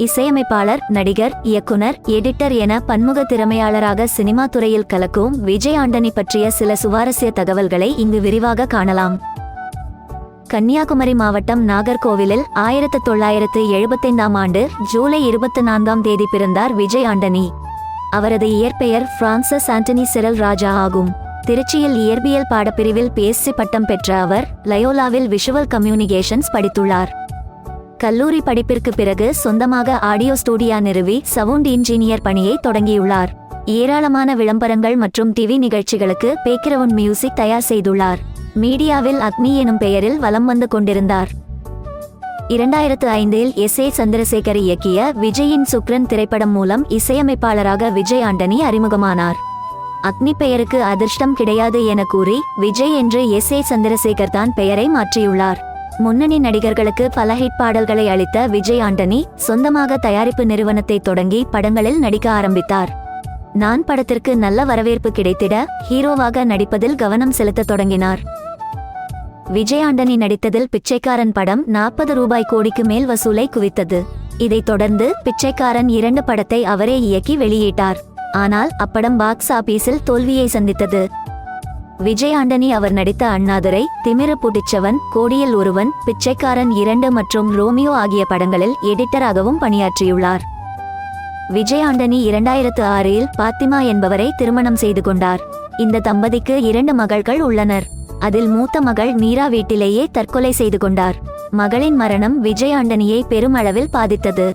இசையமைப்பாளர் நடிகர் இயக்குனர் எடிட்டர் என பன்முக திறமையாளராக சினிமா துறையில் கலக்கும் விஜய் ஆண்டனி பற்றிய சில சுவாரஸ்ய தகவல்களை இங்கு விரிவாக காணலாம். கன்னியாகுமரி மாவட்டம் நாகர்கோவிலில் ஆயிரத்து தொள்ளாயிரத்து எழுபத்தைந்தாம் ஆண்டு ஜூலை இருபத்தி நான்காம் தேதி பிறந்தார் விஜய் ஆண்டனி அவரது இயற்பெயர் பிரான்சஸ் ஆண்டனி சிரல் ராஜா ஆகும். திருச்சியில் இயற்பியல் பாடப்பிரிவில் பிஎஸ்சி பட்டம் பெற்ற அவர் லயோலாவில் விஷுவல் கம்யூனிகேஷன்ஸ் படித்துள்ளார். கல்லூரி படிப்பிற்கு பிறகு சொந்தமாக ஆடியோ ஸ்டூடியா நிறுவி சவுண்ட் இன்ஜினியர் பணியை தொடங்கியுள்ளார். ஏராளமான விளம்பரங்கள் மற்றும் டிவி நிகழ்ச்சிகளுக்கு பேக்கிரவுண்ட் மியூசிக் தயார் செய்துள்ளார். மீடியாவில் அக்னி எனும் பெயரில் வலம் வந்து கொண்டிருந்தார். இரண்டாயிரத்து ஐந்தில் எஸ் ஏ சந்திரசேகர் இயக்கிய விஜயின் சுக்ரன் திரைப்படம் மூலம் இசையமைப்பாளராக விஜய் ஆண்டனி அறிமுகமானார். அக்னி பெயருக்கு அதிர்ஷ்டம் கிடையாது என கூறி விஜய் என்று எஸ் ஏ சந்திரசேகர் தான் பெயரை மாற்றியுள்ளார். முன்னணி நடிகர்களுக்கு பல ஹிட் பாடல்களை அளித்த விஜய் ஆண்டனி சொந்தமாக தயாரிப்பு நிறுவனத்தை தொடங்கி படங்களில் நடிக்க ஆரம்பித்தார். நான் படத்திற்கு நல்ல வரவேற்பு கிடைத்திட ஹீரோவாக நடிப்பதில் கவனம் செலுத்தத் தொடங்கினார். விஜய் ஆண்டனி நடித்ததில் பிச்சைக்காரன் படம் நாற்பது ரூபாய் கோடிக்கு மேல் வசூலை குவித்தது. இதைத் தொடர்ந்து பிச்சைக்காரன் இரண்டு படத்தை அவரே இயக்கி வெளியிட்டார். ஆனால் அப்படம் பாக்ஸ் ஆபீஸில் தோல்வியை சந்தித்தது. விஜய் ஆண்டனி அவர் நடித்த அண்ணாதுரை திமிரு புடிச்சவன் கோடியில் ஒருவன் பிச்சைக்காரன் இரண்டு மற்றும் ரோமியோ ஆகிய படங்களில் எடிட்டராகவும் பணியாற்றியுள்ளார். விஜய் ஆண்டனி இரண்டாயிரத்து ஆறில் பாத்திமா என்பவரை திருமணம் செய்து கொண்டார். இந்த தம்பதிக்கு இரண்டு மகள்கள் உள்ளனர். அதில் மூத்த மகள் மீரா வீட்டிலேயே தற்கொலை செய்து கொண்டார். மகளின் மரணம் விஜய் ஆண்டனியை பெருமளவில் பாதித்தது.